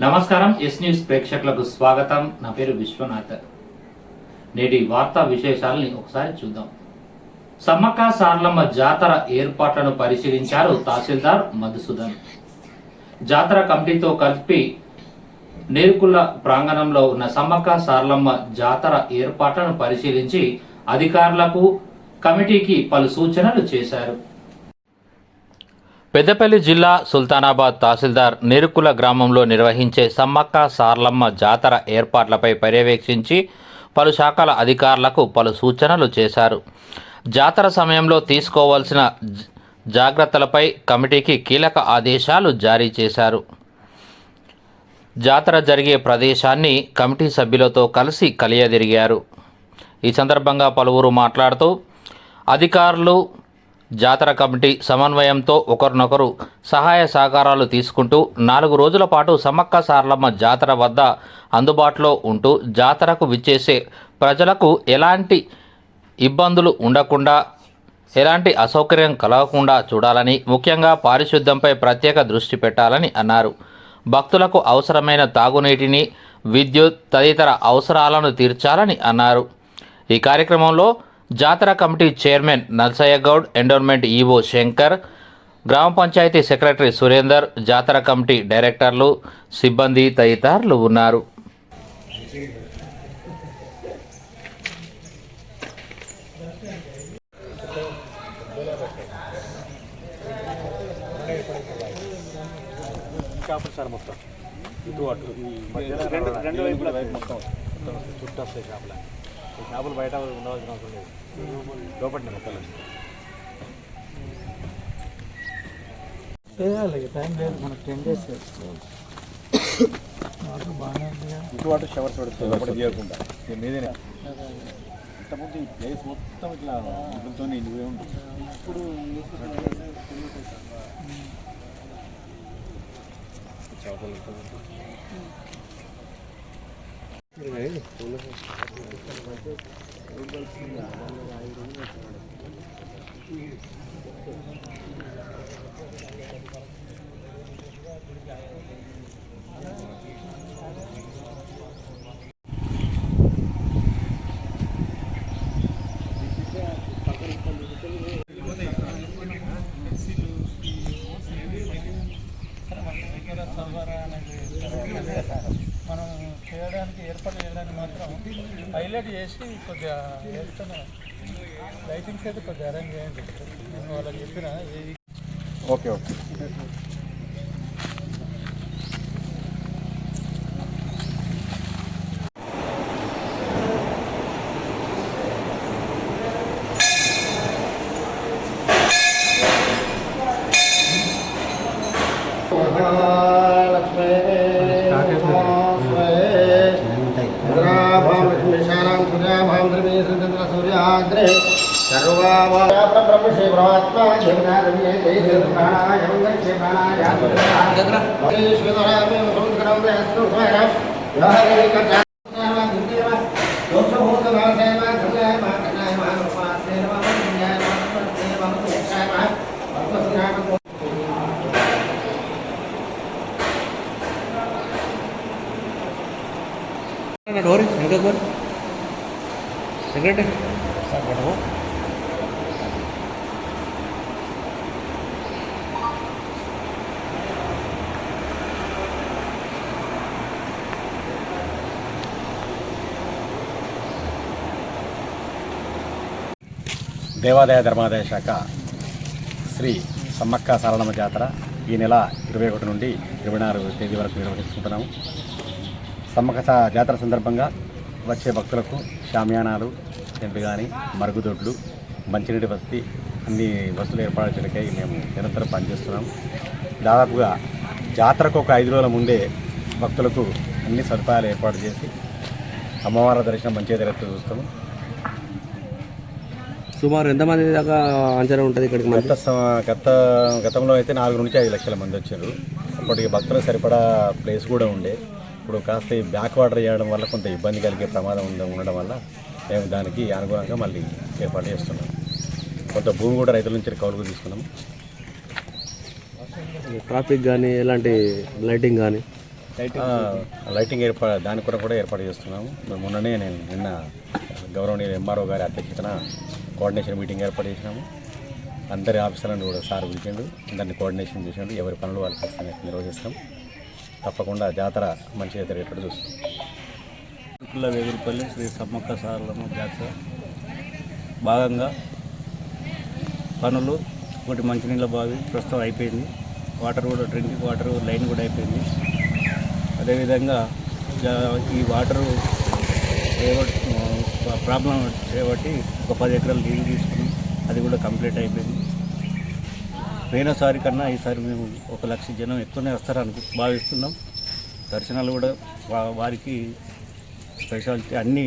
నమస్కారం yes news ప్రేక్షకులకు స్వాగతం. నా పేరు విశ్వనాథ్. నేటి వార్తా విశేషాలని ఒకసారి చూద్దాం. సమ్మక్క సార్లమ్మ జాతర ఏర్పాట్లను పరిశీలించారు తహసీల్దార్ మధుసూదన్. జాతర కమిటీతో కలిపి నేర్కుల ప్రాంగణంలో ఉన్న సమ్మక్క సార్లమ్మ జాతర ఏర్పాట్లను పరిశీలించి అధికారులకు కమిటీకి పలు సూచనలు చేశారు. పెద్దపల్లి జిల్లా సుల్తానాబాద్ తహసీల్దార్ నెరుకుల గ్రామంలో నిర్వహించే సమ్మక్క సార్లమ్మ జాతర ఏర్పాట్లపై పర్యవేక్షించి పలు శాఖల అధికారులకు పలు సూచనలు చేశారు. జాతర సమయంలో తీసుకోవాల్సిన జ- జాగ్రత్తలపై కమిటీకి కీలక ఆదేశాలు జారీ చేశారు. జాతర జరిగే ప్రదేశాన్ని కమిటీ సభ్యులతో కలిసి కలియదిరిగారు. ఈ సందర్భంగా పలువురు మాట్లాడుతూ అధికారులు జాతర కమిటీ సమన్వయంతో ఒకరినొకరు సహాయ సహకారాలు తీసుకుంటూ నాలుగు రోజుల పాటు సమ్మక్క సార్లమ్మ జాతర వద్ద అందుబాటులో ఉంటూ జాతరకు విచ్చేసే ప్రజలకు ఎలాంటి ఇబ్బందులు ఉండకుండా ఎలాంటి అసౌకర్యం కలగకుండా చూడాలని ముఖ్యంగా పారిశుద్ధ్యంపై ప్రత్యేక దృష్టి పెట్టాలని అన్నారు. భక్తులకు అవసరమైన తాగునీటిని విద్యుత్ తదితర అవసరాలను తీర్చాలని అన్నారు. ఈ కార్యక్రమంలో జాతర committee chairman Nalsayya Goud endowment EO Shankar గ్రామ పంచాయతీ సెక్రటరీ సురేందర్ జాతర కమిటీ డైరెక్టర్లు సిబ్బంది తదితరులు ఉన్నారు. చేపలు సార్ మొత్తం. ఇటు అటు ఈ రెండు రెండు వైపులా మొత్తం మొత్తం. చుట్టూ వస్తాయి చేపలు ఈ చేపలు బయట ఉండవలసిన అవసరం లేదు. లోపల మొక్కలు చేయాలి టైం లేదు మనకు టెన్ డేస్ ఇటు షవర్స్ పడుతుంది లోపల తీయకుండా. దీని మీదనే? ఇంతకుముందు ఈ ప్లేస్ మొత్తం ఇట్లా ఇళ్ళతో నిండిపోయి ఉంటుంది ఇప్పుడు మనం చేయడానికి మాత్రం హైలైట్ చేసి కొద్దిగా వేస్తున్నా లైటింగ్స్ అయితే కొద్దిగా అరేంజ్ చేయండి. నేను వాళ్ళకి చెప్పిన ఓకే ఓకే. सर्वभूतले सर्वाब्रह्मषे परमात्मा जगन्नाथविये जयप्राणायं गच्छे प्राणायामेश्वरामेव डोर एक बार सिगरेट है? కోర్ దేవాదాయ ధర్మాదాయ శాఖ శ్రీ సమ్మక్క సారలమ్మ జాతర ఈ నెల ఇరవై ఒకటి నుండి ఇరవై నాలుగు తేదీ వరకు నిర్వహిస్తుంటున్నాము. సమ్మక్క జాతర సందర్భంగా వచ్చే భక్తులకు షామ్యానాలు టెంట్ కానీ మరుగుదొడ్లు మంచినీటి వసతి అన్ని వసతులు ఏర్పాటు చేయడానికై మేము నిరంతరం పనిచేస్తున్నాము దాదాపుగా జాతరకు ఒక ఐదు రోజుల ముందే భక్తులకు అన్ని సదుపాయాలు ఏర్పాటు చేసి అమ్మవారి దర్శనం మంచిగా జరుగుతూ చూస్తాము. సుమారు ఎంతమంది దాకా అంచనా ఉంటుంది ఇక్కడికి గత గత గతంలో అయితే నాలుగు నుంచి ఐదు లక్షల మంది వచ్చారు. అప్పటికి భక్తులకు సరిపడా ప్లేస్ కూడా ఉండే. ఇప్పుడు కాస్త ఈ బ్యాక్ వాటర్ చేయడం వల్ల కొంత ఇబ్బంది కలిగే ప్రమాదం ఉండ- ఉండడం వల్ల మేము దానికి అనుగుణంగా మళ్ళీ ఏర్పాటు చేస్తున్నాం. కొంత భూమి కూడా రైతుల నుంచి కౌలుకు తీసుకున్నాం ట్రాఫిక్ కానీ ఎలాంటి లైటింగ్ కానీ లైటింగ్ ఏర్పాటు దాని కొరకు కూడా ఏర్పాటు చేస్తున్నాము. మేము మొన్ననే నేను నిన్న గౌరవనీయ ఎంఆర్ఓ గారి అధ్యక్షతన కోఆర్డినేషన్ మీటింగ్ ఏర్పాటు చేసినాము. అందరి ఆఫీసర్లను కూడా సార్ పిలిచిండు. అందరిని కోఆర్డినేషన్ చేసిండు ఎవరి పనులు వాళ్ళకి ఇస్తాం నిర్వహిస్తాం. తప్పకుండా జాతర మంచిగా జరిగేటట్టు చూస్తాం. కుల వేగురుపల్లి శ్రీ సమ్మక్క సారలమ్మ జాతర. భాగంగా పనులు ఒకటి మంచినీళ్ళ బావి ప్రస్తుతం అయిపోయింది. వాటర్ కూడా డ్రింకింగ్ వాటర్ లైన్ కూడా అయిపోయింది. అదేవిధంగా ఈ వాటర్ ప్రాబ్లం చేయబట్టి ఒక పది ఎకరాలు నీళ్ళు తీసుకుని అది కూడా కంప్లీట్ అయిపోయింది. పోయినసారి కన్నా ఈసారి మేము ఒక లక్ష జనం ఎక్కువనే వస్తారని భావిస్తున్నాం. దర్శనాలు కూడా వారికి స్పెషాలిటీ అన్నీ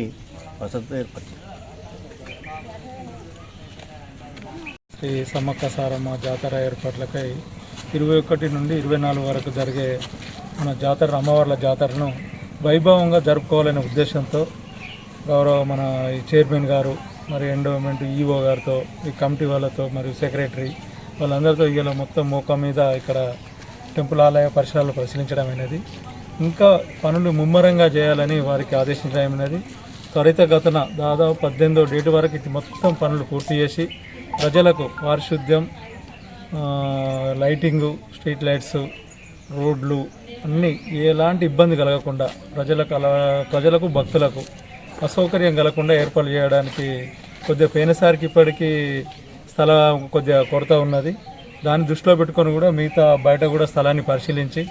వసతులు ఏర్పరిచాయి శ్రీ సమ్మక్క సారమ్మ జాతర ఏర్పాట్లకై ఇరవై ఒకటి నుండి ఇరవై నాలుగు వరకు జరిగే మన జాతర అమ్మవార్ల జాతరను వైభవంగా జరుపుకోవాలనే ఉద్దేశంతో గౌరవ మన ఈ చైర్మన్ గారు మరి ఎండోమెంట్ ఈఓ గారితో ఈ కమిటీ వాళ్ళతో మరియు సెక్రటరీ వాళ్ళందరితో ఇవాళ మొత్తం మోక మీద ఇక్కడ టెంపుల్ ఆలయ పరిసరాలు పరిశీలించడం అనేది. ఇంకా పనులు ముమ్మరంగా చేయాలని వారికి ఆదేశించడం త్వరిత త్వరితగతన దాదాపు పద్దెనిమిదో డేట్ వరకు ఇది మొత్తం పనులు పూర్తి చేసి ప్రజలకు పారిశుద్ధ్యం లైటింగు స్ట్రీట్ లైట్స్ రోడ్లు అన్నీ ఎలాంటి ఇబ్బంది కలగకుండా ప్రజలకు అలా ప్రజలకు భక్తులకు అసౌకర్యం కలగకుండా ఏర్పాటు చేయడానికి కొద్దిగా పోయినసారికి ఇప్పటికీ స్థలం కొద్దిగా కొరత ఉన్నది. దాన్ని దృష్టిలో పెట్టుకొని కూడా మిగతా బయట కూడా స్థలాన్ని పరిశీలించి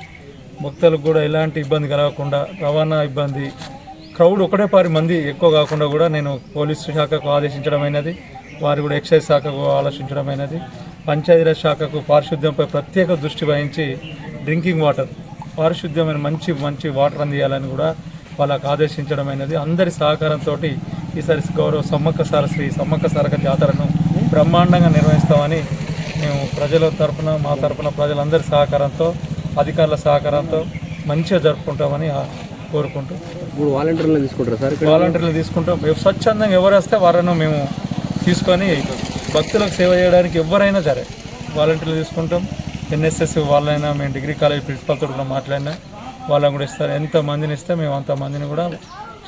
భక్తులకు కూడా ఎలాంటి ఇబ్బంది కలగకుండా రవాణా ఇబ్బంది క్రౌడ్ ఒకటే పారి మంది ఎక్కువ కాకుండా కూడా నేను పోలీసు శాఖకు ఆదేశించడమైనది వారు కూడా ఎక్సైజ్ శాఖకు ఆలోచించడమైనది పంచాయతీరాజ్ శాఖకు పారిశుద్ధ్యంపై ప్రత్యేక దృష్టి వహించి డ్రింకింగ్ వాటర్ పారిశుద్ధ్యమైన మంచి మంచి వాటర్ అందియాలని కూడా వాళ్ళకు ఆదేశించడమైనది అందరి సహకారంతో ఈసారి గౌరవ సమ్మక్క సార శ్రీ సమ్మక్క సారక జాతరను బ్రహ్మాండంగా నిర్వహిస్తామని మేము ప్రజల తరఫున మా తరపున ప్రజలందరి సహకారంతో అధికారుల సహకారంతో మంచిగా జరుపుకుంటామని కోరుకుంటూ. ఇప్పుడు వాలంటీర్లను తీసుకుంటారా సార్ వాలంటీర్లు తీసుకుంటాం. స్వచ్ఛందంగా ఎవరు వస్తే వారిని మేము తీసుకొని భక్తులకు సేవ చేయడానికి ఎవరైనా సరే వాలంటీర్లు తీసుకుంటాం. ఎన్ఎస్ఎస్ వాళ్ళైనా మేము డిగ్రీ కాలేజ్ ప్రిన్సిపాల్తో కూడా మాట్లాడినా వాళ్ళని కూడా ఇస్తారు. ఎంత మందిని ఇస్తే మేము అంత మందిని కూడా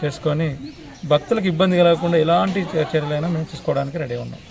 చేసుకొని భక్తులకు ఇబ్బంది కలగకుండా ఎలాంటి చర్యలైనా మేము తీసుకోవడానికి రెడీ ఉన్నాం.